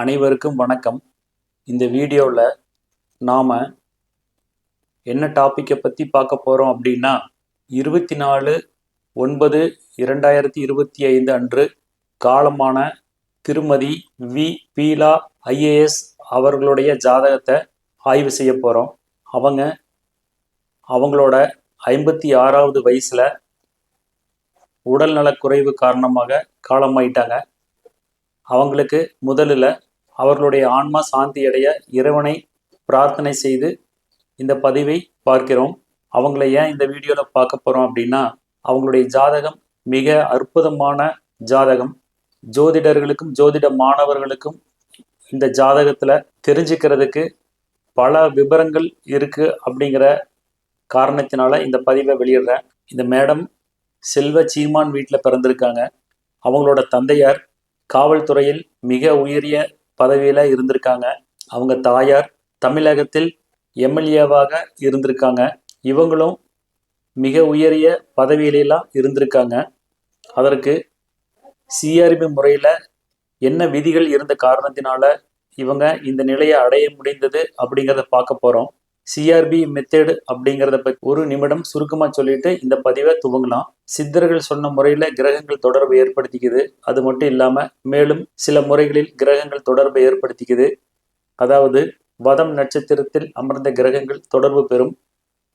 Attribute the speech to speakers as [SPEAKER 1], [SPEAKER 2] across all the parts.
[SPEAKER 1] அனைவருக்கும் வணக்கம். இந்த வீடியோவில் நாம் என்ன டாப்பிக்கை பற்றி பார்க்க போகிறோம் அப்படின்னா இருபத்தி நாலு ஒன்பது இரண்டாயிரத்தி இருபத்தி ஐந்து அன்று காலமான திருமதி வி. பீலா ஐஏஎஸ் அவர்களுடைய ஜாதகத்தை ஆய்வு செய்ய போகிறோம் அவங்க அவங்களோட ஐம்பத்தி ஆறாவது வயசில் உடல்நலக்குறைவு காரணமாக காலமாயிட்டாங்க. அவங்களுக்கு முதலில் அவர்களுடைய ஆன்மா சாந்தி அடைய இறைவனை பிரார்த்தனை செய்து இந்த பதிவை பார்க்கிறோம். அவங்கள ஏன் இந்த வீடியோவில் பார்க்க போகிறோம் அப்படின்னா அவங்களுடைய ஜாதகம் மிக அற்புதமான ஜாதகம். ஜோதிடர்களுக்கும் ஜோதிட மாணவர்களுக்கும் இந்த ஜாதகத்தில் தெரிஞ்சுக்கிறதுக்கு பல விவரங்கள் இருக்குது அப்படிங்கிற காரணத்தினால இந்த பதிவை வெளியிடுறேன். இந்த மேடம் செல்வ சீமான் வீட்டில் பிறந்திருக்காங்க. அவங்களோட தந்தையார் காவல்துறையில் மிக உயரிய பதவியில் இருந்திருக்காங்க. அவங்க தாயார் தமிழகத்தில் எம்எல்ஏவாக இருந்திருக்காங்க. இவங்களும் மிக உயரிய பதவியிலெல்லாம் இருந்திருக்காங்க. அதற்கு சிஆர்பி முறையில் என்ன விதிகள் இருந்த காரணத்தினால இவங்க இந்த நிலையை அடைய முடிந்தது அப்படிங்கிறத பார்க்க போகிறோம் சிஆர்பி மெத்தேடு அப்படிங்கிறத பற்றி ஒரு நிமிடம் சுருக்கமாக சொல்லிட்டு இந்த பதிவை துவங்கலாம். சித்தர்கள் சொன்ன முறையில் கிரகங்கள் தொடர்பு ஏற்படுத்திக்குது. அது மட்டும் இல்லாமல் மேலும் சில முறைகளில் கிரகங்கள் தொடர்பை ஏற்படுத்திக்குது. அதாவது வதம் நட்சத்திரத்தில் அமர்ந்த கிரகங்கள் தொடர்பு பெறும்.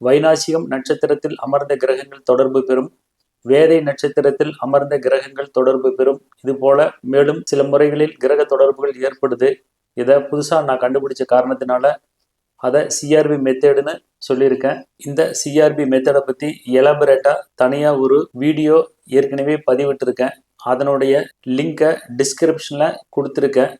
[SPEAKER 1] வைநாசிகம் நட்சத்திரத்தில் அமர்ந்த கிரகங்கள் தொடர்பு பெறும். வேதை நட்சத்திரத்தில் அமர்ந்த கிரகங்கள் தொடர்பு பெறும். இது போல மேலும் சில முறைகளில் கிரக தொடர்புகள் ஏற்படுது. இதை புதுசாக நான் கண்டுபிடிச்ச காரணத்தினால அதை சிஆர்பி மெத்தேடுன்னு சொல்லியிருக்கேன். இந்த சிஆர்பி மெத்தடை பற்றி எலாபரேட்டாக தனியாக ஒரு வீடியோ ஏற்கனவே பதிவிட்டிருக்கேன். அதனுடைய லிங்கை டிஸ்கிரிப்ஷனில் கொடுத்துருக்கேன்.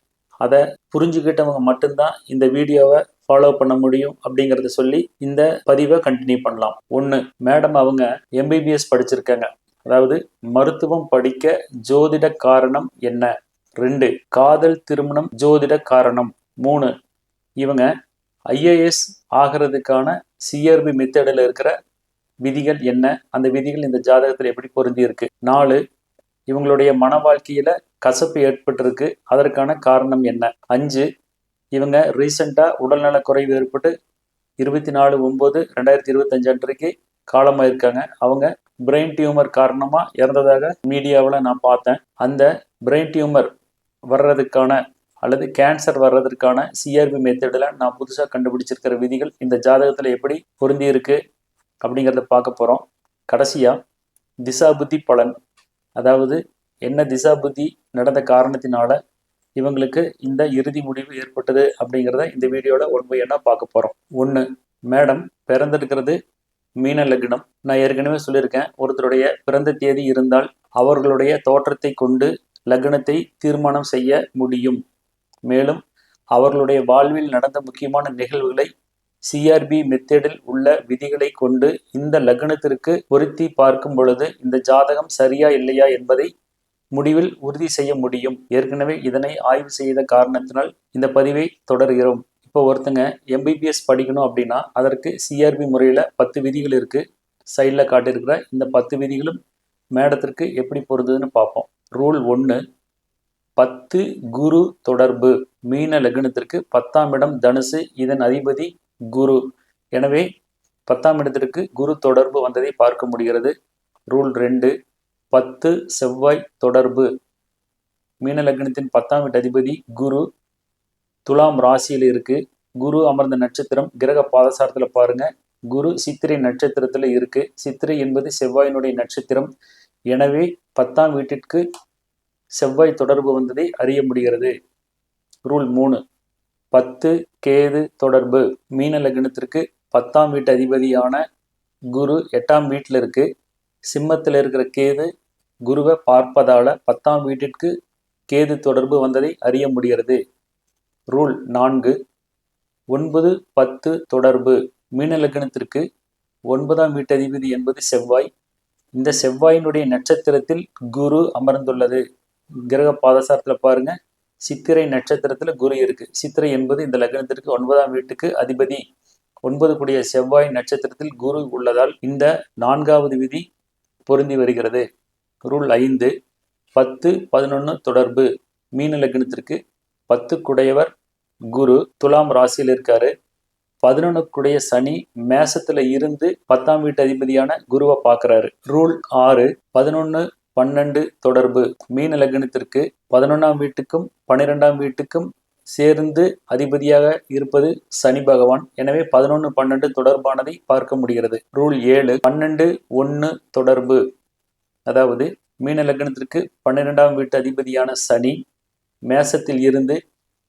[SPEAKER 1] அதை புரிஞ்சுக்கிட்டவங்க மட்டும்தான் இந்த வீடியோவை ஃபாலோ பண்ண முடியும் அப்படிங்கிறத சொல்லி இந்த பதிவை கண்டினியூ பண்ணலாம். ஒன்று மேடம் அவங்க எம்பிபிஎஸ் படிச்சிருக்காங்க. அதாவது மருத்துவம் படிக்க ஜோதிட காரணம் என்ன? ரெண்டு காதல் திருமணம் ஜோதிட காரணம். மூணு இவங்க ஐஏஎஸ் ஆகிறதுக்கான சிஆர்பி மெத்தடில் இருக்கிற விதிகள் என்ன? அந்த விதிகள் இந்த ஜாதகத்தில் எப்படி பொருந்தி இருக்கு நாலு இவங்களுடைய மன வாழ்க்கையில கசப்பு ஏற்பட்டிருக்கு. அதற்கான காரணம் என்ன? அஞ்சு இவங்க ரீசெண்டாக உடல்நல குறைவு ஏற்பட்டு இருபத்தி நாலு ஒம்பது ரெண்டாயிரத்தி இருபத்தஞ்சு அன்றைக்கு காலமாக இருக்காங்க அவங்க பிரெயின் டியூமர் காரணமாக இறந்ததாக மீடியாவில் நான் பார்த்தேன். அந்த பிரெயின் டியூமர் வர்றதுக்கான அல்லது கேன்சர் வர்றதற்கான சிஆர்பி மெத்தடில் நான் புதுசாக கண்டுபிடிச்சிருக்கிற விதிகள் இந்த ஜாதகத்தில் எப்படி பொருந்தி இருக்கு அப்படிங்கிறத பார்க்க போகிறோம் கடைசியாக திசாபுத்தி பலன். அதாவது என்ன திசாபுத்தி நடந்த காரணத்தினால இவங்களுக்கு இந்த இறுதி முடிவு ஏற்பட்டது அப்படிங்கிறத இந்த வீடியோவில் ஒன் பை என்ன பார்க்க போகிறோம் ஒன்று மேடம் பிறந்திருக்கிறது மீன லக்னம். நான் ஏற்கனவே சொல்லியிருக்கேன் ஒருத்தருடைய பிறந்த தேதி இருந்தால் அவர்களுடைய தோற்றத்தை கொண்டு லக்னத்தை தீர்மானம் செய்ய முடியும். மேலும் அவர்களுடைய வாழ்வில் நடந்த முக்கியமான நிகழ்வுகளை சிஆர்பி மெத்தேடில் உள்ள விதிகளை கொண்டு இந்த லக்னத்திற்கு பொருத்தி பார்க்கும் பொழுது இந்த ஜாதகம் சரியா இல்லையா என்பதை முடிவில் உறுதி செய்ய முடியும். ஏற்கனவே இதனை ஆய்வு செய்த காரணத்தினால் இந்த பதிவை தொடர்கிறோம். இப்போ ஒருத்தங்க எம்பிபிஎஸ் படிக்கணும் அப்படின்னா அதற்கு சிஆர்பி முறையில் பத்து விதிகள் இருக்குது சைடில் காட்டியிருக்கிற இந்த பத்து விதிகளும் மேடத்திற்கு எப்படி பொருந்ததுன்னு பார்ப்போம். ரூல் ஒன்று பத்து குரு தொடர்பு. மீன லக்னத்திற்கு பத்தாம் இடம் தனுசு இதன் அதிபதி குரு. எனவே பத்தாம் இடத்திற்கு குரு தொடர்பு வந்ததை பார்க்க முடிகிறது. ரூல் ரெண்டு பத்து செவ்வாய் தொடர்பு. மீன லக்னத்தின் பத்தாம் வீட்டு அதிபதி குரு. துலாம் ராசியில் இருக்கு. குரு அமர்ந்த நட்சத்திரம் கிரக பாதசாரத்தில் பாருங்க. குரு சித்திரை நட்சத்திரத்தில் இருக்கு. சித்திரை என்பது செவ்வாயினுடைய நட்சத்திரம். எனவே பத்தாம் வீட்டிற்கு செவ்வாய் தொடர்பு வந்ததை அறிய முடிகிறது. ரூல் மூணு. பத்து கேது தொடர்பு. மீன லக்னத்திற்கு பத்தாம் வீட்டு அதிபதியான குரு எட்டாம் வீட்டில் இருக்கு. சிம்மத்தில் இருக்கிற கேது குருவை பார்ப்பதால பத்தாம் வீட்டிற்கு கேது தொடர்பு வந்ததை அறிய முடிகிறது. ரூல் நான்கு. ஒன்பது பத்து தொடர்பு. மீன லக்னத்திற்கு ஒன்பதாம் வீட்டு அதிபதி என்பது செவ்வாய். இந்த செவ்வாயினுடைய நட்சத்திரத்தில் குரு அமர்ந்துள்ளது. கிரக பாதசாரத்தில் பாருங்க. சித்திரை நட்சத்திரத்தில் குரு இருக்கு. சித்திரை என்பது இந்த லக்னத்திற்கு ஒன்பதாம் வீட்டுக்கு அதிபதி. ஒன்பது கூடிய செவ்வாய் நட்சத்திரத்தில் குரு உள்ளதால் இந்த நான்காவது விதி பொருந்தி வருகிறது. ரூல் ஐந்து பத்து பதினொன்று தொடர்பு. மீன லக்னத்திற்கு பத்து குடையவர் குரு துலாம் ராசியில் இருக்காரு. பதினொன்றுக்குடைய சனி மேசத்துல இருந்து பத்தாம் வீட்டு அதிபதியான குருவை பார்க்கறாரு. ரூல் ஆறு பதினொன்று பன்னெண்டு தொடர்பு. மீன லக்னத்திற்கு பதினொன்றாம் வீட்டுக்கும் பன்னிரெண்டாம் வீட்டுக்கும் சேர்ந்து அதிபதியாக இருப்பது சனி பகவான். எனவே பதினொன்று பன்னெண்டு தொடர்பானதை பார்க்க முடிகிறது. ரூல் ஏழு பன்னெண்டு ஒன்று தொடர்பு. அதாவது மீன லக்னத்திற்கு பன்னிரெண்டாம் வீட்டு அதிபதியான சனி மேசத்தில் இருந்து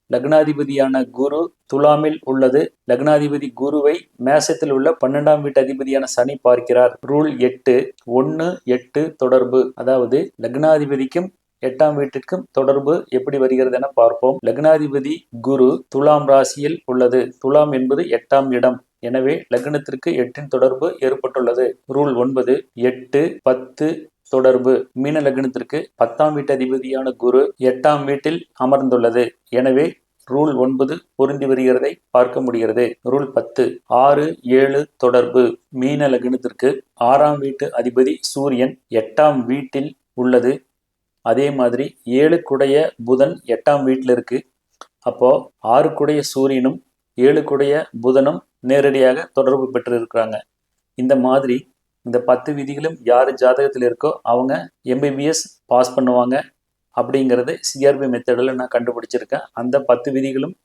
[SPEAKER 1] லக்னாதிபதியான குரு துலாமில் உள்ளது. லக்னாதிபதி குருவை மேசத்தில் உள்ள பன்னெண்டாம் வீட்டு அதிபதியான சனி பார்க்கிறார். ரூல் எட்டு ஒன்று எட்டு தொடர்பு. அதாவது லக்னாதிபதிக்கும் எட்டாம் வீட்டிற்கும் தொடர்பு எப்படி வருகிறது என பார்ப்போம். லக்னாதிபதி குரு துலாம் ராசியில் உள்ளது. துலாம் என்பது எட்டாம் இடம். எனவே லக்னத்திற்கு எட்டின் தொடர்பு ஏற்பட்டுள்ளது. ரூல் ஒன்பது எட்டு பத்து தொடர்பு மீன லக்னத்திற்கு பத்தாம் வீட்டு அதிபதியான குரு எட்டாம் வீட்டில் அமர்ந்துள்ளது. எனவே ரூல் ஒன்பது பொருந்தி வருகிறதை பார்க்க முடிகிறது. ரூல் பத்து ஆறு ஏழு தொடர்பு மீன லக்னத்திற்கு ஆறாம் வீட்டு அதிபதி சூரியன் எட்டாம் வீட்டில் உள்ளது. அதே மாதிரி ஏழு குடைய புதன் எட்டாம் வீட்டில் இருக்கு அப்போ ஆறுக்குடைய சூரியனும் ஏழு குடைய புதனும் நேரடியாக தொடர்பு பெற்று இருக்கிறாங்க இந்த மாதிரி இந்த பத்து விதிகளும் யார் ஜாதகத்தில் இருக்கோ அவங்க எம்பிபிஎஸ் பாஸ் பண்ணுவாங்க அப்படிங்கிறது சிஆர்பி மெத்தடில் நான் கண்டுபிடிச்சிருக்கேன். அந்த பத்து விதிகளும்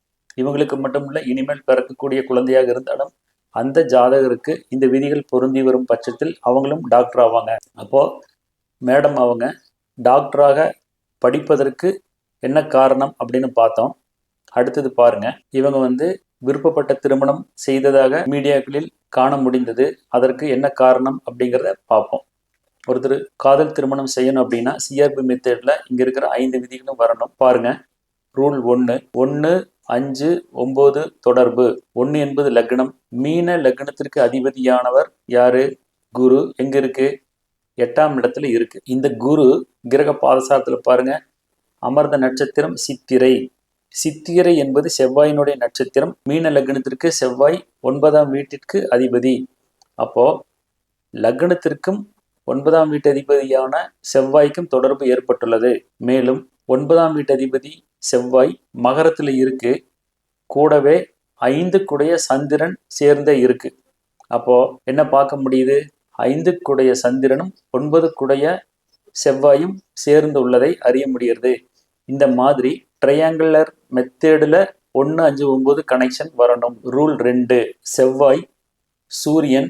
[SPEAKER 1] இவங்களுக்கு மட்டும் இல்லை இனிமேல் பிறக்கக்கூடிய குழந்தையாக இருந்தாலும் அந்த ஜாதகருக்கு இந்த விதிகள் பொருந்தி வரும் பட்சத்தில் அவங்களும் டாக்டர் ஆவாங்க. அப்போது மேடம் அவங்க டாக்டராக படிப்பதற்கு என்ன காரணம் அப்படின்னு பார்த்தோம். அடுத்தது பாருங்க. இவங்க வந்து விருப்பப்பட்ட திருமணம் செய்ததாக மீடியாக்களில் காண முடிந்தது. அதற்கு என்ன காரணம் அப்படிங்கிறத பார்ப்போம். ஒருத்தர் காதல் திருமணம் செய்யணும் அப்படின்னா சிஆர்பி மெத்தட்ல இங்க இருக்கிற ஐந்து விதிகளும் வரணும். பாருங்க. ரூல் ஒன்று ஒன்று அஞ்சு ஒன்பது தொடர்பு. ஒன்று என்பது லக்னம். மீன லக்னத்திற்கு அதிபதியானவர் யாரு? குரு. எங்க இருக்கு? எட்டாம் இடத்துல இருக்கு. இந்த குரு கிரக பாதசாரத்தில் பாருங்க. அமர்ந்த நட்சத்திரம் சித்திரை. சித்திரை என்பது செவ்வாயினுடைய நட்சத்திரம். மீன லக்னத்திற்கு செவ்வாய் ஒன்பதாம் வீட்டிற்கு அதிபதி. அப்போ லக்னத்திற்கும் ஒன்பதாம் வீட்டு அதிபதியான செவ்வாய்க்கும் தொடர்பு ஏற்பட்டுள்ளது. மேலும் ஒன்பதாம் வீட்டு அதிபதி செவ்வாய் மகரத்தில் இருக்கு. கூடவே ஐந்துக்குடைய சந்திரன் சேர்ந்தே இருக்கு. அப்போ என்ன பார்க்க முடியுது? ஐந்துக்குடைய சந்திரனும் ஒன்பதுக்குடைய செவ்வாயும் சேர்ந்து உள்ளதை அறிய முடிகிறது. இந்த மாதிரி ட்ரையாங்குலர் மெத்தேடில் ஒன்று அஞ்சு ஒம்பது கனெக்ஷன் வரணும். ரூல் ரெண்டு செவ்வாய் சூரியன்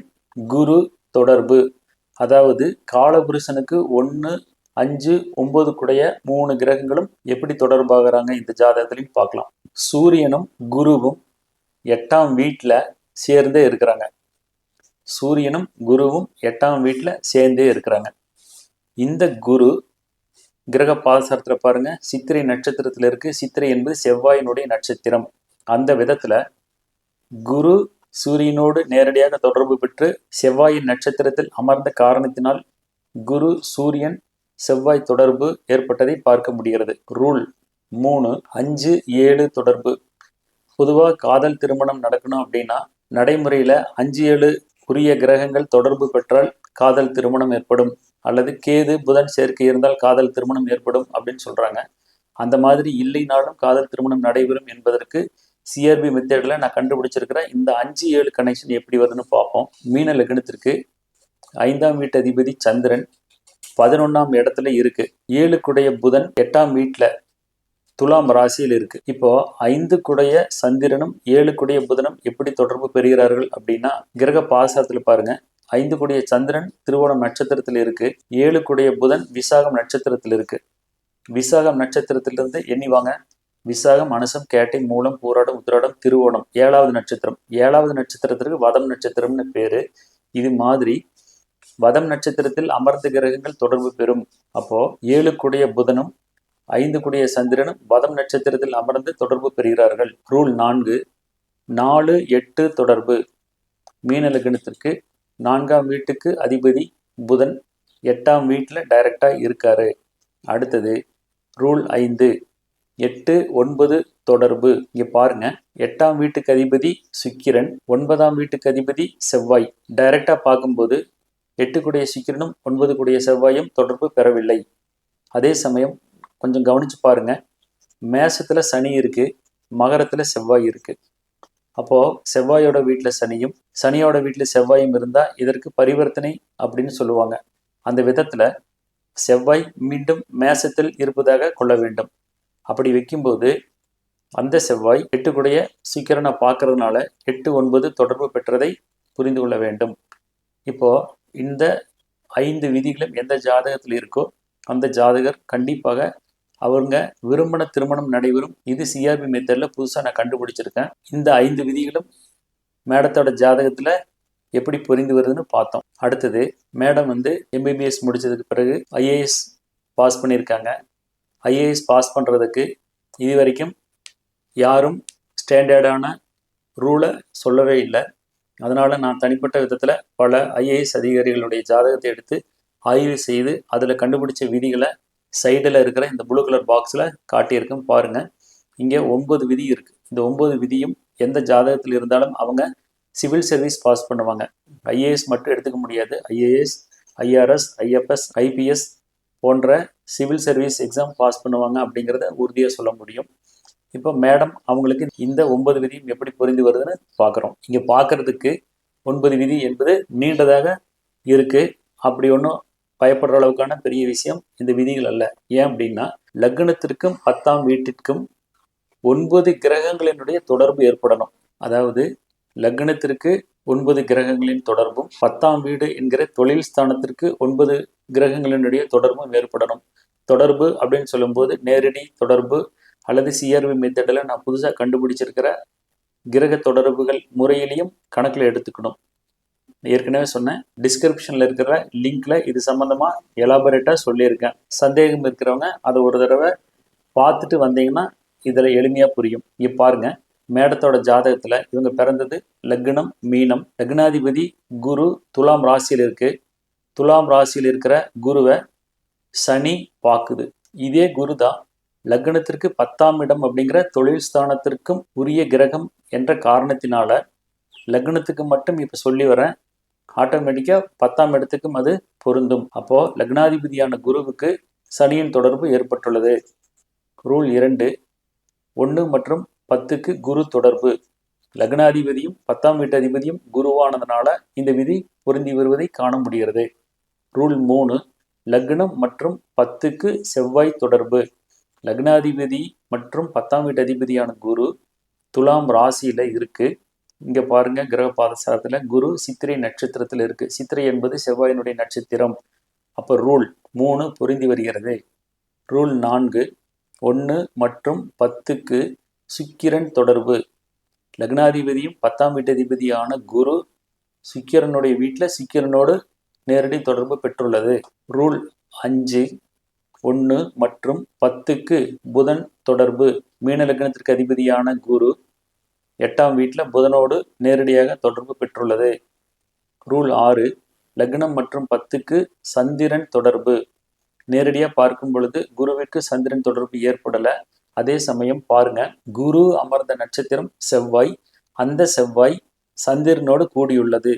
[SPEAKER 1] குரு தொடர்பு. அதாவது காலபுருஷனுக்கு ஒன்று அஞ்சு ஒம்பது கூடைய மூணு கிரகங்களும் எப்படி தொடர்பாகிறாங்க இந்த ஜாதகத்திலையும் பார்க்கலாம். சூரியனும் குருவும் எட்டாம் வீட்டில் சேர்ந்தே இருக்கிறாங்க. சூரியனும் குருவும் எட்டாம் வீட்டில் சேர்ந்தே இருக்கிறாங்க. இந்த குரு கிரக பாதசாரத்தில் பாருங்கள் சித்திரை நட்சத்திரத்தில் இருக்குது சித்திரை என்பது செவ்வாயினுடைய நட்சத்திரம். அந்த விதத்தில் குரு சூரியனோடு நேரடியாக தொடர்பு பெற்று செவ்வாயின் நட்சத்திரத்தில் அமர்ந்த காரணத்தினால் குரு சூரியன் செவ்வாய் தொடர்பு ஏற்பட்டதை பார்க்க முடிகிறது. ரூல் மூணு அஞ்சு ஏழு தொடர்பு. பொதுவாக காதல் திருமணம் நடக்கணும் அப்படின்னா நடைமுறையில் அஞ்சு ஏழு உரிய கிரகங்கள் தொடர்பு பெற்றால் காதல் திருமணம் ஏற்படும். அல்லது கேது புதன் சேர்க்கை இருந்தால் காதல் திருமணம் ஏற்படும் அப்படின்னு சொல்கிறாங்க அந்த மாதிரி இல்லைனாலும் காதல் திருமணம் நடைபெறும் என்பதற்கு சிஆர்பி மெத்தேடில் நான் கண்டுபிடிச்சிருக்கிறேன். இந்த அஞ்சு ஏழு கனெக்ஷன் எப்படி வருதுன்னு பார்ப்போம். மீன லக்னத்திற்கு ஐந்தாம் வீட்டு அதிபதி சந்திரன் பதினொன்னாம் இடத்துல இருக்கு. ஏழுக்குடைய புதன் எட்டாம் வீட்டில் துலாம் ராசியில் இருக்கு. இப்போ ஐந்துக்குடைய சந்திரனும் ஏழு குடைய புதனும் எப்படி தொடர்பு பெறுகிறார்கள் அப்படின்னா கிரக பாசத்தில் பாருங்க. ஐந்து கொடிய சந்திரன் திருவோணம் நட்சத்திரத்தில் இருக்கு. ஏழு கொடிய புதன் விசாகம் நட்சத்திரத்தில் இருக்கு. விசாகம் நட்சத்திரத்திலிருந்து எண்ணிவாங்க. விசாகம் அனுசம் கேட்டை மூலம் போராடும் உத்திராடம் திருவோணம் ஏழாவது நட்சத்திரம். ஏழாவது நட்சத்திரத்திற்கு வதம் நட்சத்திரம்னு பேரு. இது மாதிரி வதம் நட்சத்திரத்தில் அமர்ந்த கிரகங்கள் தொடர்பு பெறும். அப்போ ஏழு கூடிய புதனும் ஐந்து கூடிய சந்திரனும் வதம் நட்சத்திரத்தில் அமர்ந்து தொடர்பு பெறுகிறார்கள். ரூல் நான்கு நாலு எட்டு தொடர்பு. மீன லக்னத்திற்கு நான்காம் வீட்டுக்கு அதிபதி புதன் எட்டாம் வீட்டில் டைரக்டாக இருக்காரு. அடுத்தது ரூல் ஐந்து எட்டு ஒன்பது தொடர்பு. இங்கே பாருங்க எட்டாம் வீட்டுக்கு அதிபதி சுக்கிரன் ஒன்பதாம் வீட்டுக்கு அதிபதி செவ்வாய். டைரக்டாக பார்க்கும்போது எட்டு கூடிய சுக்கிரனும் ஒன்பது கூடிய செவ்வாயும் தொடர்பு பெறவில்லை. அதே சமயம் கொஞ்சம் கவனித்து பாருங்க மேசத்தில் சனி இருக்குது மகரத்தில் செவ்வாய் இருக்குது அப்போ செவ்வாயோட வீட்டில் சனியும் சனியோட வீட்டில் செவ்வாயும் இருந்தா இதற்கு பரிவர்த்தனை அப்படின்னு சொல்லுவாங்க. அந்த விதத்துல செவ்வாய் மீண்டும் மேசத்தில் இருப்பதாக கொள்ள வேண்டும். அப்படி வைக்கும்போது அந்த செவ்வாய் எட்டுக்குடைய நான் பார்க்கறதுனால எட்டு ஒன்பது தொடர்பு பெற்றதை புரிந்து கொள்ள வேண்டும். இப்போ இந்த ஐந்து விதிகளும் எந்த ஜாதகத்தில் இருக்கோ அந்த ஜாதகர் கண்டிப்பாக அவங்க விரும்பின திருமணம் நடைபெறும். இது சிஆர்பி மெத்தடில் புதுசாக நான் கண்டுபிடிச்சிருக்கேன். இந்த ஐந்து விதிகளும் மேடத்தோட ஜாதகத்தில் எப்படி புரிந்து வருதுன்னு பார்த்தோம். அடுத்தது மேடம் வந்து எம்பிபிஎஸ் முடிச்சதுக்கு பிறகு ஐஏஎஸ் பாஸ் பண்ணியிருக்காங்க. ஐஏஎஸ் பாஸ் பண்ணுறதுக்கு இது வரைக்கும் யாரும் ஸ்டாண்டர்டான ரூலை சொல்லவே இல்லை. அதனால் நான் தனிப்பட்ட விதத்தில் பல ஐஏஎஸ் அதிகாரிகளுடைய ஜாதகத்தை எடுத்து ஆய்வு செய்து அதில் கண்டுபிடிச்ச விதிகளை சைடில் இருக்கிற இந்த ப்ளூ கலர் பாக்ஸில் காட்டியிருக்கும் பாருங்கள் இங்கே ஒன்பது விதி இருக்குது இந்த ஒன்பது விதியும் எந்த ஜாதகத்தில் இருந்தாலும் அவங்க சிவில் சர்வீஸ் பாஸ் பண்ணுவாங்க. ஐஏஎஸ் மட்டும் எடுத்துக்க முடியாது. ஐஏஎஸ் ஐஆர்எஸ் ஐஎஃப்எஸ் ஐபிஎஸ் போன்ற சிவில் சர்வீஸ் எக்ஸாம் பாஸ் பண்ணுவாங்க அப்படிங்கிறத உறுதியாக சொல்ல முடியும். இப்போ மேடம் அவங்களுக்கு இந்த ஒன்பது விதியும் எப்படி புரிந்து வருதுன்னு பார்க்குறோம் இங்கே பார்க்கறதுக்கு ஒன்பது விதி என்பது நீண்டதாக இருக்குது அப்படி ஒன்றும் பயப்படுற அளவுக்கான பெரிய விஷயம் இந்த விதிகள் அல்ல. ஏன் அப்படின்னா லக்னத்திற்கும் பத்தாம் வீட்டிற்கும் ஒன்பது கிரகங்களினுடைய தொடர்பு ஏற்படணும். அதாவது லக்னத்திற்கு ஒன்பது கிரகங்களின் தொடர்பும் பத்தாம் வீடு என்கிற தொழில் ஸ்தானத்திற்கு ஒன்பது கிரகங்களினுடைய தொடர்பும் ஏற்படணும். தொடர்பு அப்படின்னு சொல்லும்போது நேரடி தொடர்பு அல்லது சிஆர்வி மெத்தடில் நான் புதுசாக கண்டுபிடிச்சிருக்கிற கிரக தொடர்புகள் முறையிலையும் கணக்கில் எடுத்துக்கணும். ஏற்கனவே சொன்னேன். டிஸ்கிரிப்ஷனில் இருக்கிற லிங்க்ல இது சம்மந்தமாக எலாபரேட்டாக சொல்லியிருக்கேன். சந்தேகம் இருக்கிறவங்க அதை ஒரு தடவை பார்த்துட்டு வந்தீங்கன்னா இதில் எளிமையாக புரியும். இங்கே பாருங்க. மேடத்தோட ஜாதகத்தில் இவங்க பிறந்தது லக்னம் மீனம். லக்னாதிபதி குரு துலாம் ராசியில் இருக்குது துலாம் ராசியில் இருக்கிற குருவை சனி பாக்குது இதே குரு தான் லக்னத்திற்கு பத்தாம் இடம் அப்படிங்கிற தொழில் ஸ்தானத்திற்கும் உரிய கிரகம் என்ற காரணத்தினால லக்னத்துக்கு மட்டும் இப்போ சொல்லி வரேன். ஆட்டோமேட்டிக்காக பத்தாம் இடத்துக்கும் அது பொருந்தும். அப்போது லக்னாதிபதியான குருவுக்கு சனியின் தொடர்பு ஏற்பட்டுள்ளது. ரூல் இரண்டு ஒன்று மற்றும் பத்துக்கு குரு தொடர்பு. லக்னாதிபதியும் பத்தாம் வீட்டு அதிபதியும் குருவானதுனால இந்த விதி பொருந்தி வருவதை காண முடிகிறது. ரூல் மூணு லக்னம் மற்றும் பத்துக்கு செவ்வாய் தொடர்பு. லக்னாதிபதி மற்றும் பத்தாம் வீட்டு அதிபதியான குரு துலாம் ராசியில் இருக்குது இங்கே பாருங்கள் கிரக பாதசாரத்துல குரு சித்திரை நட்சத்திரத்தில் இருக்குது சித்திரை என்பது செவ்வாயினுடைய நட்சத்திரம். அப்போ ரூல் மூணு பொருந்தி வருகிறது. ரூல் நான்கு ஒன்று மற்றும் பத்துக்கு சுக்கிரன் தொடர்பு. லக்னாதிபதியும் பத்தாம் வீட்டதிபதியான குரு சுக்கிரனுடைய வீட்டில் சுக்கிரனோடு நேரடி தொடர்பு பெற்றுள்ளது. ரூல் அஞ்சு ஒன்று மற்றும் பத்துக்கு புதன் தொடர்பு. மீன லக்னத்திற்கு அதிபதியான குரு எட்டாம் வீட்டில் புதனோடு நேரடியாக தொடர்பு பெற்றுள்ளது. ரூல் ஆறு லக்னம் மற்றும் பத்துக்கு சந்திரன் தொடர்பு. நேரடியாக பார்க்கும் பொழுது குருவிற்கு சந்திரன் தொடர்பு ஏற்படலை. அதே சமயம் பாருங்க குரு அமர்ந்த நட்சத்திரம் செவ்வாய் அந்த செவ்வாய் சந்திரனோடு கூடியுள்ளது.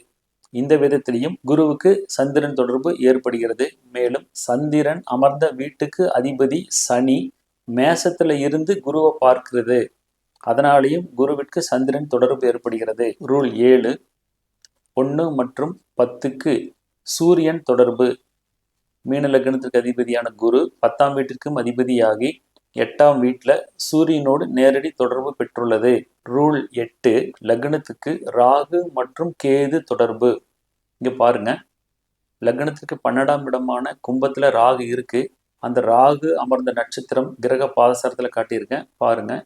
[SPEAKER 1] இந்த விதத்திலையும் குருவுக்கு சந்திரன் தொடர்பு ஏற்படுகிறது. மேலும் சந்திரன் அமர்ந்த வீட்டுக்கு அதிபதி சனி மேசத்துல இருந்து குருவை பார்க்கிறது. அதனாலேயும் குருவிற்கு சந்திரன் தொடர்பு ஏற்படுகிறது. ரூல் ஏழு ஒன்று மற்றும் பத்துக்கு சூரியன் தொடர்பு. மீன லக்னத்திற்கு அதிபதியான குரு பத்தாம் வீட்டிற்கும் அதிபதியாகி எட்டாம் வீட்டில் சூரியனோடு நேரடி தொடர்பு பெற்றுள்ளது. ரூல் எட்டு லக்னத்துக்கு ராகு மற்றும் கேது தொடர்பு. இங்கே பாருங்க. லக்னத்துக்கு பன்னெண்டாம் இடமான கும்பத்தில் ராகு இருக்குது அந்த ராகு அமர்ந்த நட்சத்திரம் கிரக பாதசரத்தில் காட்டியிருக்கேன். பாருங்கள்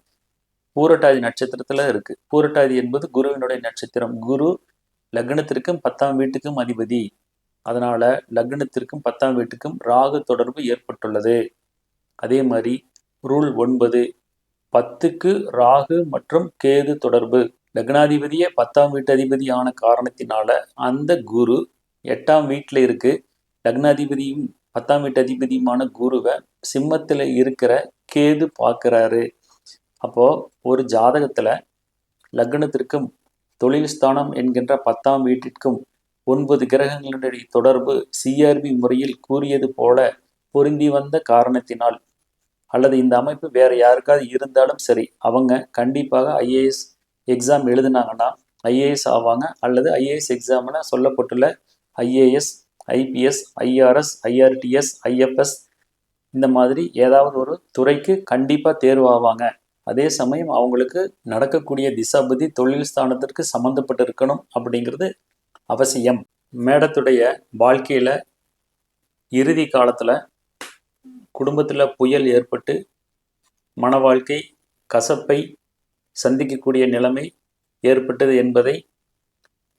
[SPEAKER 1] பூரட்டாதி நட்சத்திரத்துல இருக்கு. பூரட்டாதி என்பது குருவினுடைய நட்சத்திரம். குரு லக்னத்திற்கும் பத்தாம் வீட்டுக்கும் அதிபதி. அதனால லக்னத்திற்கும் பத்தாம் வீட்டுக்கும் ராகு தொடர்பு ஏற்பட்டுள்ளது. அதே மாதிரி ரூல் ஒன்பது பத்துக்கு ராகு மற்றும் கேது தொடர்பு. லக்னாதிபதியே பத்தாம் வீட்டு அதிபதி ஆன காரணத்தினால அந்த குரு எட்டாம் வீட்டில் இருக்கு. லக்னாதிபதியும் பத்தாம் வீட்டு அதிபதியுமான குருவை சிம்மத்தில் இருக்கிற கேது பார்க்குறாரு. அப்போது ஒரு ஜாதகத்தில் லக்னத்திற்கும் தொழில் ஸ்தானம் என்கின்ற பத்தாம் வீட்டிற்கும் ஒன்பது கிரகங்களுடைய தொடர்பு சிஆர்பி முறையில் கூறியது போல பொருந்தி வந்த காரணத்தினால். அல்லது இந்த அமைப்பு வேறு யாருக்காவது இருந்தாலும் சரி அவங்க கண்டிப்பாக ஐஏஎஸ் எக்ஸாம் எழுதுனாங்கன்னா ஐஏஎஸ் ஆவாங்க. அல்லது ஐஏஎஸ் எக்ஸாம்னா சொல்லப்பட்டுள்ள IAS IPS IRS IRTS IFS இந்த மாதிரி ஏதாவது ஒரு துறைக்கு கண்டிப்பாக தேர்வு ஆவாங்க அதே சமயம் அவங்களுக்கு நடக்கக்கூடிய திசாபதி தொழில் ஸ்தானத்திற்கு சம்மந்தப்பட்டு இருக்கணும் அப்படிங்கிறது அவசியம். மேடத்துடைய வாழ்க்கையில் இறுதி காலத்தில் குடும்பத்தில் புயல் ஏற்பட்டு மன வாழ்க்கை கசப்பை சந்திக்கக்கூடிய நிலைமை ஏற்பட்டது என்பதை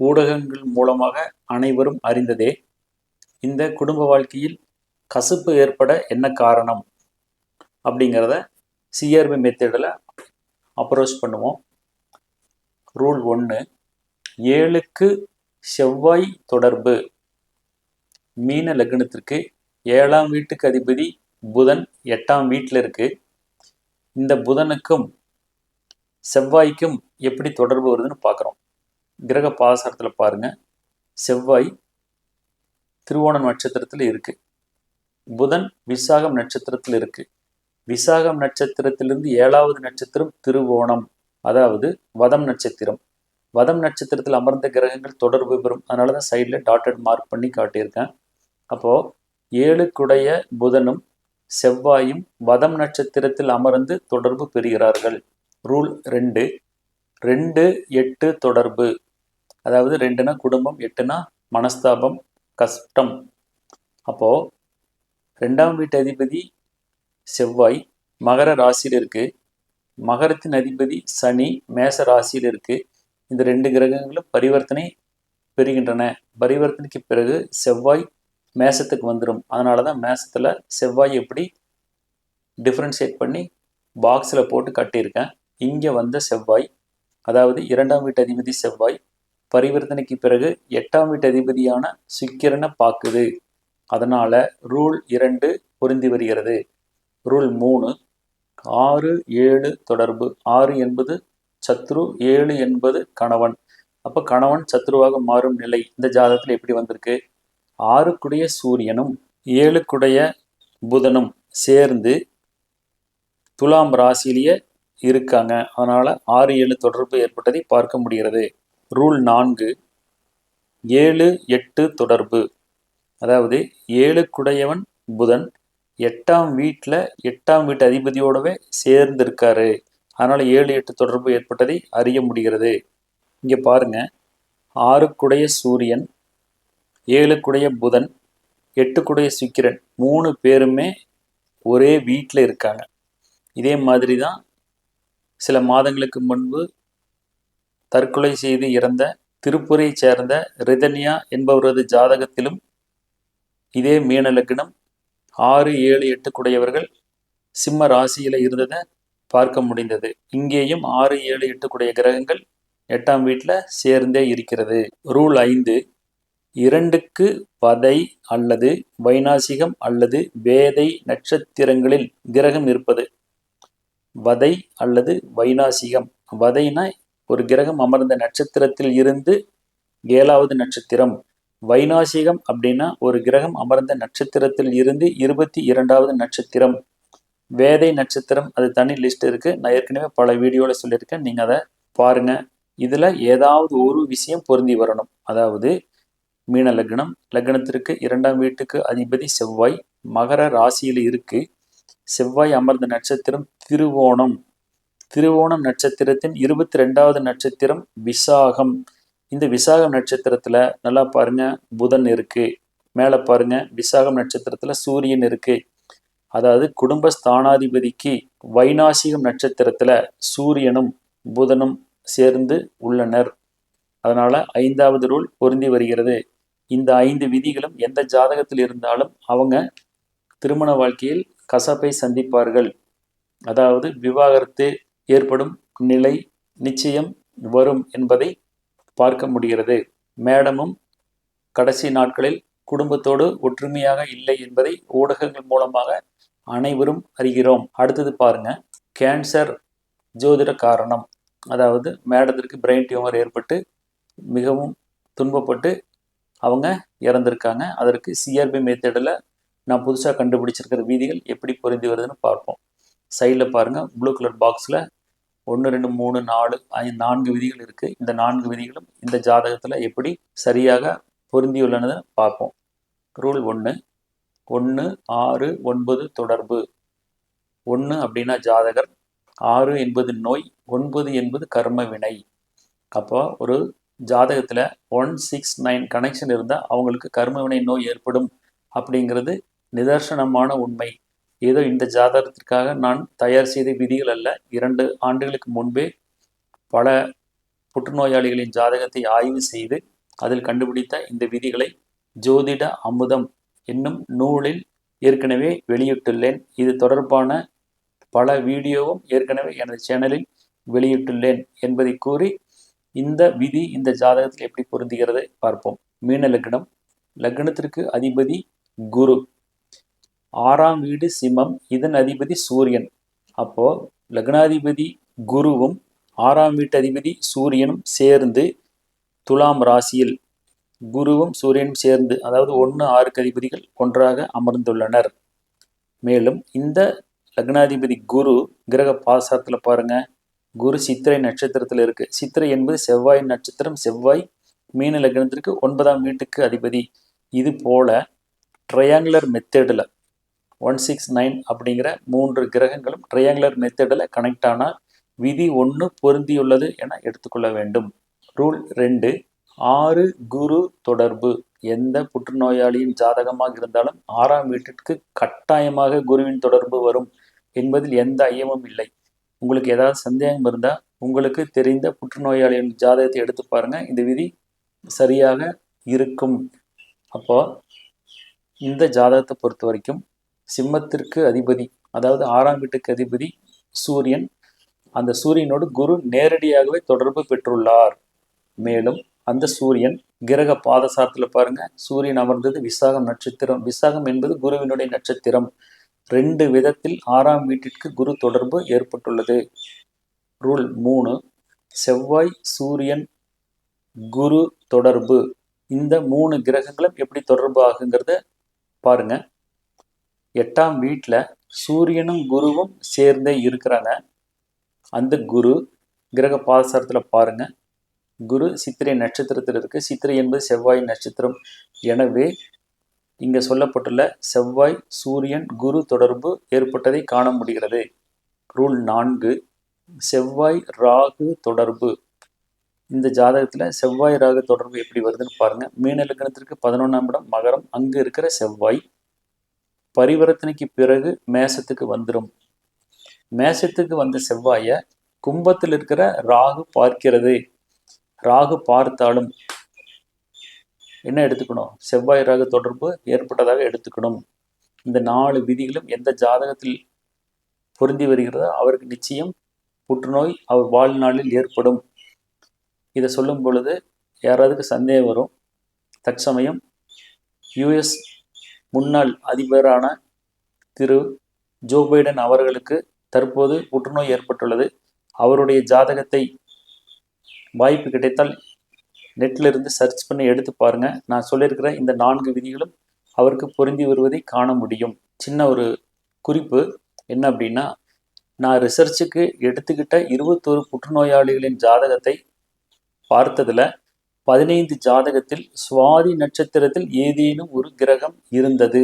[SPEAKER 1] ஊடகங்கள் மூலமாக அனைவரும் அறிந்ததே. இந்த குடும்ப வாழ்க்கையில் கசப்பு ஏற்பட என்ன காரணம் அப்படிங்கிறத சிஆர்பி மெத்தடில் அப்ரோச் பண்ணுவோம். ரூல் ஒன்று ஏழுக்கு செவ்வாய் தொடர்பு. மீன லக்னத்திற்கு ஏழாம் வீட்டுக்கு அதிபதி புதன் எட்டாம் வீட்டில் இருக்கு. இந்த புதனுக்கும் செவ்வாய்க்கும் எப்படி தொடர்பு வருதுன்னு பார்க்குறோம் கிரக பாசாரத்தில் பாருங்கள் செவ்வாய் திருவோண நட்சத்திரத்தில் இருக்குது புதன் விசாகம் நட்சத்திரத்தில் இருக்குது விசாகம் நட்சத்திரத்திலிருந்து ஏழாவது நட்சத்திரம் திருவோணம். அதாவது வதம் நட்சத்திரம். வதம் நட்சத்திரத்தில் அமர்ந்த கிரகங்கள் தொடர்பு பெறும். அதனால தான் சைடில் டாட்டட் மார்க் பண்ணி காட்டியிருக்கேன். அப்போது ஏழுக்குடைய புதனும் செவ்வாயும் வதம் நட்சத்திரத்தில் அமர்ந்து தொடர்பு பெறுகிறார்கள். ரூல் ரெண்டு. ரெண்டு எட்டு தொடர்பு. அதாவது ரெண்டுனா குடும்பம் எட்டுனா மனஸ்தாபம் கஷ்டம். அப்போது ரெண்டாம் வீட்டு அதிபதி செவ்வாய் மகர ராசியில் இருக்குது மகரத்தின் அதிபதி சனி மேச ராசியில் இருக்குது இந்த ரெண்டு கிரகங்களும் பரிவர்த்தனை பெறுகின்றன. பரிவர்த்தனைக்கு பிறகு செவ்வாய் மேசத்துக்கு வந்துடும் அதனால தான் மேசத்தில் செவ்வாய் எப்படி டிஃப்ரென்ஷியேட் பண்ணி பாக்ஸில் போட்டு கட்டியிருக்கேன். இங்கே வந்த செவ்வாய் அதாவது இரண்டாம் வீட்டு அதிபதி செவ்வாய் பரிவர்த்தனைக்கு பிறகு எட்டாம் வீட்டு அதிபதியான சுக்கிரனை பார்க்குது. அதனால் ரூல் இரண்டு பொருந்தி வருகிறது. ரூல் மூணு ஆறு ஏழு தொடர்பு. ஆறு என்பது சத்ரு ஏழு என்பது கணவன். அப்போ கணவன் சத்ருவாக மாறும் நிலை இந்த ஜாதகத்தில் எப்படி வந்திருக்கு? ஆறுக்குடைய சூரியனும் ஏழுக்குடைய புதனும் சேர்ந்து துலாம் ராசியிலேயே இருக்காங்க. அதனால் ஆறு ஏழு தொடர்பு ஏற்பட்டதை பார்க்க முடிகிறது. ரூல் நான்கு ஏழு எட்டு தொடர்பு. அதாவது ஏழுக்குடையவன் புதன் எட்டாம் வீட்டில் எட்டாம் வீட்டு அதிபதியோடவே சேர்ந்திருக்காரு. அதனால் ஏழு எட்டு தொடர்பு ஏற்பட்டதை அறிய முடிகிறது. இங்கே பாருங்க. ஆறுக்குடைய சூரியன் ஏழுக்குடைய புதன் எட்டுக்குடைய சுக்கிரன் மூணு பேருமே ஒரே வீட்டில் இருக்காங்க. இதே மாதிரி தான் சில மாதங்களுக்கு முன்பு தற்கொலை செய்து இறந்த திருப்பூரை சேர்ந்த ரிதன்யா என்பவரது ஜாதகத்திலும் இதே மீன லக்னம் ஆறு ஏழு எட்டு குடையவர்கள் சிம்ம ராசியில் இருந்ததை பார்க்க முடிந்தது. இங்கேயும் ஆறு ஏழு எட்டு குடைய கிரகங்கள் எட்டாம் வீட்டில் சேர்ந்தே இருக்கிறது. ரூல் ஐந்து இரண்டுக்கு வதை அல்லது வைநாசிகம் அல்லது வேதை நட்சத்திரங்களில் கிரகம் இருப்பது. வதை அல்லது வைநாசிகம். வதைனா ஒரு கிரகம் அமர்ந்த நட்சத்திரத்தில் இருந்து ஏழாவது நட்சத்திரம். வைநாசிகம் அப்படின்னா ஒரு கிரகம் அமர்ந்த நட்சத்திரத்தில் இருந்து இருபத்தி இரண்டாவது நட்சத்திரம். வேதை நட்சத்திரம் அது தனி லிஸ்ட் இருக்கு. நான் ஏற்கனவே பல வீடியோவில் சொல்லியிருக்கேன். நீங்கள் அதை பாருங்க. இதில் ஏதாவது ஒரு விஷயம் பொருந்தி வரணும். அதாவது மீன லக்னம் லக்னத்திற்கு இரண்டாம் வீட்டுக்கு அதிபதி செவ்வாய் மகர ராசியில் இருக்கு. செவ்வாய் அமர்ந்த நட்சத்திரம் திருவோணம். திருவோணம் நட்சத்திரத்தின் இருபத்தி ரெண்டாவது நட்சத்திரம் விசாகம். இந்த விசாகம் நட்சத்திரத்தில் நல்லா பாருங்க புதன் இருக்குது மேலே பாருங்க விசாகம் நட்சத்திரத்தில் சூரியன் இருக்குது அதாவது குடும்ப ஸ்தானாதிபதிக்கு வைநாசிகம் நட்சத்திரத்தில் சூரியனும் புதனும் சேர்ந்து உள்ளனர். அதனால் ஐந்தாவது ரூல் பொருந்தி வருகிறது. இந்த ஐந்து விதிகளும் எந்த ஜாதகத்தில் இருந்தாலும் அவங்க திருமண வாழ்க்கையில் கசப்பை சந்திப்பார்கள். அதாவது விவாகரத்து ஏற்படும் நிலை நிச்சயம் வரும் என்பதை பார்க்க முடிகிறது. மேடமும் கடைசி நாட்களில் குடும்பத்தோடு ஒற்றுமையாக இல்லை என்பதை ஊடகங்கள் மூலமாக அனைவரும் அறிகிறோம். அடுத்தது பாருங்க. கேன்சர் ஜோதிட காரணம். அதாவது மேடத்திற்கு பிரெயின் டியூமர் ஏற்பட்டு மிகவும் துன்பப்பட்டு அவங்க இறந்திருக்காங்க. அதற்கு சிஆர்பி மெத்தடில் நான் புதுசாக கண்டுபிடிச்சிருக்கிற வீதிகள் எப்படி பொருந்தி வருதுன்னு பார்ப்போம். சைடில் பாருங்கள் ப்ளூ கலர் பாக்ஸில் ஒன்று ரெண்டு மூணு நாலு ஐந்து நான்கு விதிகள் இருக்குது இந்த நான்கு விதிகளும் இந்த ஜாதகத்தில் எப்படி சரியாக பொருந்தியுள்ளனதை பார்ப்போம். ரூல் ஒன்று ஒன்று ஆறு ஒன்பது தொடர்பு. ஒன்று அப்படின்னா ஜாதகர். ஆறு என்பது நோய் ஒன்பது என்பது கர்ம வினை. அப்போ ஒரு ஜாதகத்தில் ஒன் சிக்ஸ் நைன் கனெக்ஷன் இருந்தால் அவங்களுக்கு கர்ம வினை நோய் ஏற்படும் அப்படிங்கிறது நிதர்சனமான உண்மை. ஏதோ இந்த ஜாதகத்திற்காக நான் தயார் செய்த விதிகள் அல்ல. இரண்டு ஆண்டுகளுக்கு முன்பே பல புற்றுநோயாளிகளின் ஜாதகத்தை ஆய்வு செய்து அதில் கண்டுபிடித்த இந்த விதிகளை ஜோதிட அமுதம் என்னும் நூலில் ஏற்கனவே வெளியிட்டுள்ளேன். இது தொடர்பான பல வீடியோவும் ஏற்கனவே எனது சேனலில் வெளியிட்டுள்ளேன் என்பதை கூறி இந்த விதி இந்த ஜாதகத்தில் எப்படி பொருந்துகிறது பார்ப்போம். மீன லக்னம். லக்னத்திற்கு அதிபதி குரு. ஆறாம் வீடு சிம்மம் இதன் அதிபதி சூரியன். அப்போது லக்னாதிபதி குருவும் ஆறாம் வீட்டு அதிபதி சூரியனும் சேர்ந்து துலாம் ராசியில் குருவும் சூரியனும் சேர்ந்து அதாவது ஒன்று ஆறுக்கு அதிபதிகள் ஒன்றாக அமர்ந்துள்ளனர். மேலும் இந்த லக்னாதிபதி குரு கிரக பாசாரத்தில் பாருங்கள் குரு சித்திரை நட்சத்திரத்தில் இருக்குது சித்திரை என்பது செவ்வாய் நட்சத்திரம் செவ்வாய் மீன லக்னத்திற்கு ஒன்பதாம் வீட்டுக்கு அதிபதி. இது போல ட்ரையாங்குலர் மெத்தடில் ஒன் சிக்ஸ் நைன் அப்படிங்கிற மூன்று கிரகங்களும் ட்ரையாங்குலர் மெத்தடில் கனெக்ட் ஆனால் விதி ஒன்று பொருந்தியுள்ளது என எடுத்துக்கொள்ள வேண்டும். ரூல் ரெண்டு ஆறு குரு தொடர்பு. எந்த புற்றுநோயாளியின் ஜாதகமாக இருந்தாலும் ஆறாம் வீட்டிற்கு கட்டாயமாக குருவின் தொடர்பு வரும் என்பதில் எந்த ஐயமும் இல்லை. உங்களுக்கு ஏதாவது சந்தேகம் இருந்தால் உங்களுக்கு தெரிந்த புற்றுநோயாளியின் ஜாதகத்தை எடுத்து பாருங்கள் இந்த விதி சரியாக இருக்கும். அப்போது இந்த ஜாதகத்தை பொறுத்த வரைக்கும் சிம்மத்திற்கு அதிபதி அதாவது ஆறாம் வீட்டுக்கு அதிபதி சூரியன். அந்த சூரியனோடு குரு நேரடியாகவே தொடர்பு பெற்றுள்ளார். மேலும் அந்த சூரியன் கிரக பாதசாரத்தில் பாருங்க சூரியன் அமர்ந்தது விசாகம் நட்சத்திரம். விசாகம் என்பது குருவினுடைய நட்சத்திரம். ரெண்டு விதத்தில் ஆறாம் வீட்டிற்கு குரு தொடர்பு ஏற்பட்டுள்ளது. ரூல் மூணு செவ்வாய் சூரியன் குரு தொடர்பு. இந்த மூணு கிரகங்களும் எப்படி தொடர்பு ஆகுங்கிறத பாருங்கள் எட்டாம் வீட்டில் சூரியனும் குருவும் சேர்ந்தே இருக்கிறாங்க. அந்த குரு கிரக பாதசாரத்தில் பாருங்கள் குரு சித்திரை நட்சத்திரத்தில் இருக்குது சித்திரை என்பது செவ்வாய் நட்சத்திரம். எனவே இங்கே சொல்லப்பட்டுள்ள செவ்வாய் சூரியன் குரு தொடர்பு ஏற்பட்டதை காண முடிகிறது. ரூல் நான்கு செவ்வாய் ராகு தொடர்பு. இந்த ஜாதகத்தில் செவ்வாய் ராகு தொடர்பு எப்படி வருதுன்னு பாருங்கள் மீன லக்னத்திற்கு பதினொன்றாம் இடம் மகரம். அங்கே இருக்கிற செவ்வாய் பரிவர்த்தனைக்கு பிறகு மேசத்துக்கு வந்துடும் மேசத்துக்கு வந்த செவ்வாயை கும்பத்தில் இருக்கிற ராகு பார்க்கிறது. ராகு பார்த்தாலும் என்ன எடுத்துக்கணும்? செவ்வாய் ராகு தொடர்பு ஏற்பட்டதாக எடுத்துக்கணும். இந்த நாலு விதிகளும் எந்த ஜாதகத்தில் பொருந்தி வருகிறதோ அவருக்கு நிச்சயம் புற்றுநோய் அவர் வாழ்நாளில் ஏற்படும். இதை சொல்லும் பொழுது யாராவதுக்கு சந்தேகம் வரும்? தற்சமயம் யுஎஸ் முன்னாள் அதிபரான திரு ஜோ பைடன் அவர்களுக்கு தற்போது புற்றுநோய் ஏற்பட்டுள்ளது. அவருடைய ஜாதகத்தை வாய்ப்பு கிடைத்தால் நெட்டில் இருந்து சர்ச் பண்ணி எடுத்து பாருங்கள் நான் சொல்லியிருக்கிற இந்த நான்கு விதிகளும் அவருக்கு பொருந்தி வருவதை காண முடியும். சின்ன ஒரு குறிப்பு என்ன அப்படின்னா நான் ரிசர்ச்சுக்கு எடுத்துக்கிட்ட இருபத்தோரு புற்றுநோயாளிகளின் ஜாதகத்தை பார்த்ததில் பதினைந்து ஜாதகத்தில் சுவாதி நட்சத்திரத்தில் ஏதேனும் ஒரு கிரகம் இருந்தது.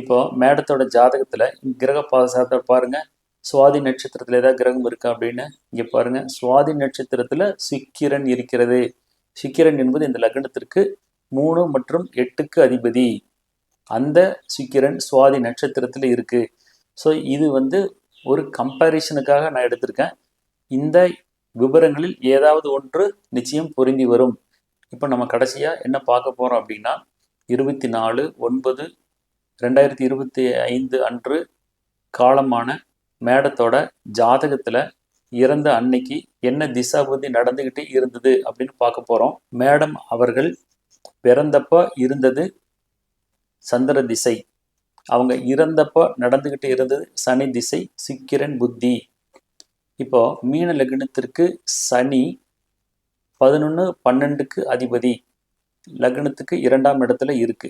[SPEAKER 1] இப்போ மேடத்தோட ஜாதகத்தில் கிரக பாதசாரத்தை பாருங்க. சுவாதி நட்சத்திரத்தில் ஏதாவது கிரகம் இருக்கா அப்படின்னு? இங்கே பாருங்க. சுவாதி நட்சத்திரத்தில் சுக்கிரன் இருக்கிறது. சிக்கிரன் என்பது இந்த லக்னத்திற்கு மூணு மற்றும் எட்டுக்கு அதிபதி. அந்த சுக்கிரன் சுவாதி நட்சத்திரத்தில் இருக்கு. ஸோ இது வந்து ஒரு கம்பேரிஷனுக்காக நான் எடுத்திருக்கேன். இந்த விவரங்களில் ஏதாவது ஒன்று நிச்சயம் பொருந்தி வரும். இப்போ நம்ம கடைசியாக என்ன பார்க்க போகிறோம் அப்படின்னா இருபத்தி நாலு ஒன்பது ரெண்டாயிரத்தி இருபத்தி ஐந்து அன்று காலமான மேடத்தோட ஜாதகத்தில் இறந்த அன்னைக்கு என்ன திசாபுத்தி நடந்துக்கிட்டு இருந்தது அப்படின்னு பார்க்க போகிறோம் மேடம் அவர்கள் பிறந்தப்ப இருந்தது சந்திர திசை. அவங்க இறந்தப்ப நடந்துக்கிட்டு இருந்தது சனி திசை சிக்கிரன் புத்தி. இப்போ மீன லக்னத்திற்கு சனி பதினொன்று பன்னெண்டுக்கு அதிபதி. லக்னத்துக்கு இரண்டாம் இடத்துல இருக்கு.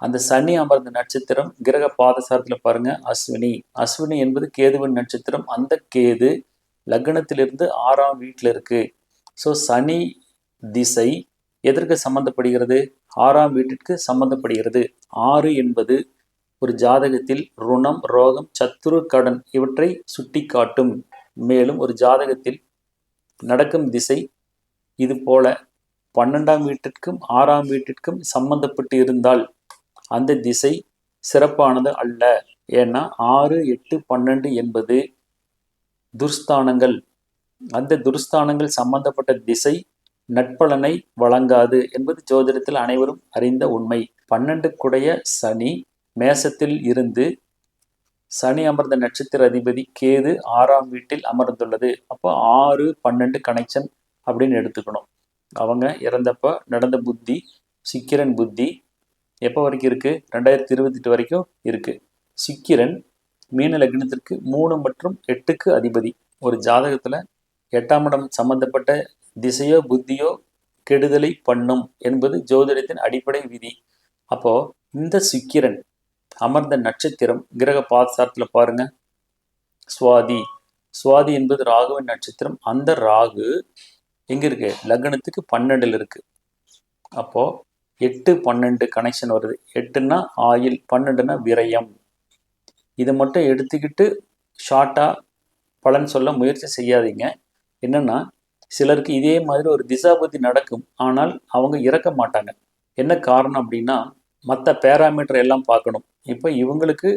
[SPEAKER 1] அந்த சனி அமர்ந்த நட்சத்திரம் கிரக பாதசாரத்தில் பாருங்க அஸ்வினி. அஸ்வினி என்பது கேதுவின் நட்சத்திரம். அந்த கேது லக்னத்திலிருந்து ஆறாம் வீட்டில் இருக்கு. ஸோ சனி திசை எதற்கு சம்மந்தப்படுகிறது ஆறாம் வீட்டிற்கு சம்மந்தப்படுகிறது ஆறு என்பது ஒரு ஜாதகத்தில் ருணம் ரோகம் சத்துரு கடன் இவற்றை சுட்டி காட்டும் மேலும் ஒரு ஜாதகத்தில் நடக்கும் திசை இது போல பன்னெண்டாம் வீட்டிற்கும் ஆறாம் வீட்டிற்கும் சம்பந்தப்பட்டு இருந்தால் அந்த திசை சிறப்பானது அல்ல. ஏன்னா ஆறு எட்டு பன்னெண்டு என்பது துர்ஸ்தானங்கள். அந்த துர்ஸ்தானங்கள் சம்பந்தப்பட்ட திசை நட்பலனை வழங்காது என்பது ஜோதிடத்தில் அனைவரும் அறிந்த உண்மை. பன்னெண்டுக்குடைய சனி மேசத்தில் இருந்து சனி அமர்ந்த நட்சத்திர அதிபதி கேது ஆறாம் வீட்டில் அமர்ந்துள்ளது. அப்போ ஆறு பன்னெண்டு கனெக்ஷன் அப்படின்னு எடுத்துக்கணும். அவங்க இறந்தப்போ நடந்த புத்தி சிக்கிரன் புத்தி எப்போ வரைக்கும் இருக்குது ரெண்டாயிரத்தி இருபத்தெட்டு வரைக்கும் இருக்குது சிக்கிரன் மீன லக்னத்திற்கு மூணு மற்றும் எட்டுக்கு அதிபதி. ஒரு ஜாதகத்தில் எட்டாம் இடம் சம்பந்தப்பட்ட திசையோ புத்தியோ கெடுதலை பண்ணும் என்பது ஜோதிடத்தின் அடிப்படை விதி. அப்போது இந்த சிக்கிரன் அமர்ந்த நட்சத்திரம் கிரக பாதசாரத்தில் பாருங்கள் சுவாதி. சுவாதி என்பது ராகுவின் நட்சத்திரம். அந்த ராகு எங்கே இருக்கு? லக்னத்துக்கு பன்னெண்டில் இருக்கு. அப்போது எட்டு பன்னெண்டு கனெக்ஷன் வருது. எட்டுன்னா ஆயில் பன்னெண்டுனா விரயம். இதை மட்டும் எடுத்துக்கிட்டு ஷார்ட்டாக பலன் சொல்ல முயற்சி செய்யாதீங்க. என்னென்னா சிலருக்கு இதே மாதிரி ஒரு திசாபதி நடக்கும். ஆனால் அவங்க இறக்க மாட்டாங்க. என்ன காரணம் அப்படின்னா மற்ற பேராமீட்டர் எல்லாம் பார்க்கணும். இப்போ இவங்களுக்கு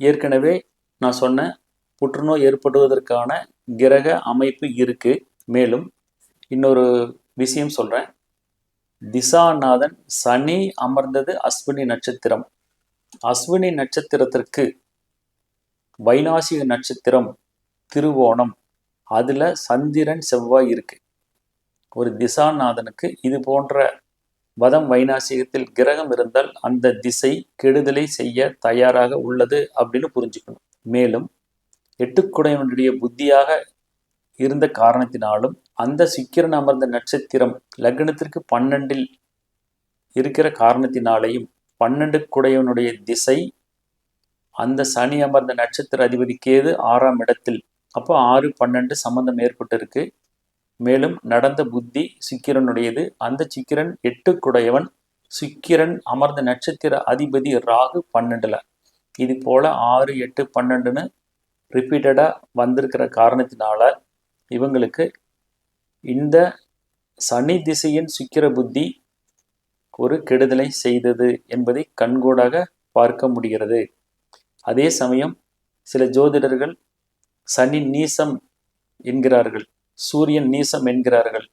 [SPEAKER 1] ஏற்கனவே நான் சொன்ன புற்றுநோய் ஏற்படுவதற்கான கிரக அமைப்பு இருக்குது மேலும் இன்னொரு விஷயம் சொல்கிறேன் திசாநாதன் சனி அமர்ந்தது அஸ்வினி நட்சத்திரம். அஸ்வினி நட்சத்திரத்திற்கு வைநாசிக நட்சத்திரம் திருவோணம். அதில் சந்திரன் செவ்வாய் இருக்கு. ஒரு திசாநாதனுக்கு இது போன்ற வதம் வைநாசிகத்தில் கிரகம் இருந்தால் அந்த திசை கெடுதலை செய்ய தயாராக உள்ளது அப்படின்னு புரிஞ்சுக்கணும். மேலும் எட்டுக்குடையவனுடைய புத்தியாக இருந்த காரணத்தினாலும் அந்த சிக்கிரன் அமர்ந்த நட்சத்திரம் லக்னத்திற்கு பன்னெண்டில் இருக்கிற காரணத்தினாலேயும் பன்னெண்டு குடையவனுடைய திசை அந்த சனி அமர்ந்த நட்சத்திர அதிபதி கேது ஆறாம் இடத்தில். அப்போ ஆறு பன்னெண்டு சம்பந்தம் ஏற்பட்டிருக்கு. மேலும் நடந்த புத்தி சிக்கிரனுடையது. அந்த சிக்கிரன் எட்டு குடையவன் சிக்கிரன் அமர்ந்த நட்சத்திர அதிபதி ராகு பன்னெண்டுல. இது போல ஆறு எட்டு பன்னெண்டுன்னு ரிப்பீட்டடாக வந்திருக்கிற காரணத்தினால இவங்களுக்கு இந்த சனி திசையின் சுக்கிர புத்தி ஒரு கெடுதலை செய்தது என்பதை கண்கூடாக பார்க்க முடிகிறது. அதே சமயம் சில ஜோதிடர்கள் சனி நீசம் என்கிறார்கள் சூரியன் நீசம் என்கிறார்கள்.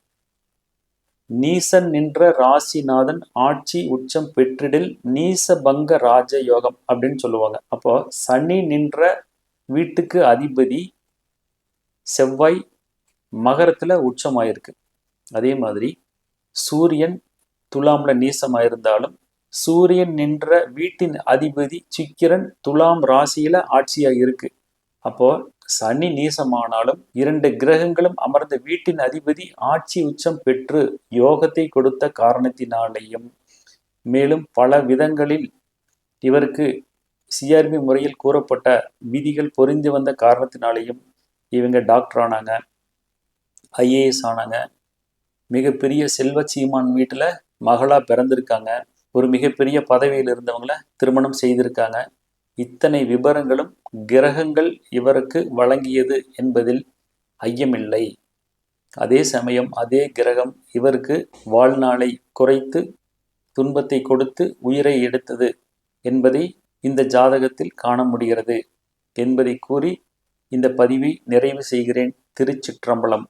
[SPEAKER 1] நீசன் நின்ற ராசிநாதன் ஆட்சி உச்சம் பெற்றிடில் நீசபங்க ராஜ யோகம் அப்படின்னு சொல்லுவாங்க. அப்போ சனி நின்ற வீட்டுக்கு அதிபதி செவ்வாய் மகரத்தில் உச்சமாயிருக்கு. அதே மாதிரி சூரியன் துலாம்ல நீசமாயிருந்தாலும் சூரியன் நின்ற வீட்டின் அதிபதி சிக்கிரன் துலாம் ராசியில ஆட்சியாக இருக்கு. அப்போ சனி நீசமானாலும் இரண்டு கிரகங்களும் அமர்ந்த வீட்டின் அதிபதி ஆட்சி உச்சம் பெற்று யோகத்தை கொடுத்த காரணத்தினாலேயும் மேலும் பல விதங்களில் இவருக்கு சிஆர்பி முறையில் கூறப்பட்ட விதிகள் பொறிந்து வந்த காரணத்தினாலேயும் இவங்க டாக்டர் ஆனாங்க. ஐஏஎஸ் ஆனாங்க. மிகப்பெரிய செல்வ சீமான் வீட்டில் மகளா பிறந்திருக்காங்க. ஒரு மிகப்பெரிய பதவியில் இருந்தவங்கள திருமணம் செய்திருக்காங்க. இத்தனை விபரங்களும் கிரகங்கள் இவருக்கு வழங்கியது என்பதில் ஐயமில்லை. அதே சமயம் அதே கிரகம் இவருக்கு வாழ்நாளை குறைத்து துன்பத்தை கொடுத்து உயிரை எடுத்தது என்பதை இந்த ஜாதகத்தில் காண முடிகிறது என்பதை கூறி இந்த பதிவை நிறைவு செய்கிறேன். திருச்சிற்றம்பலம்.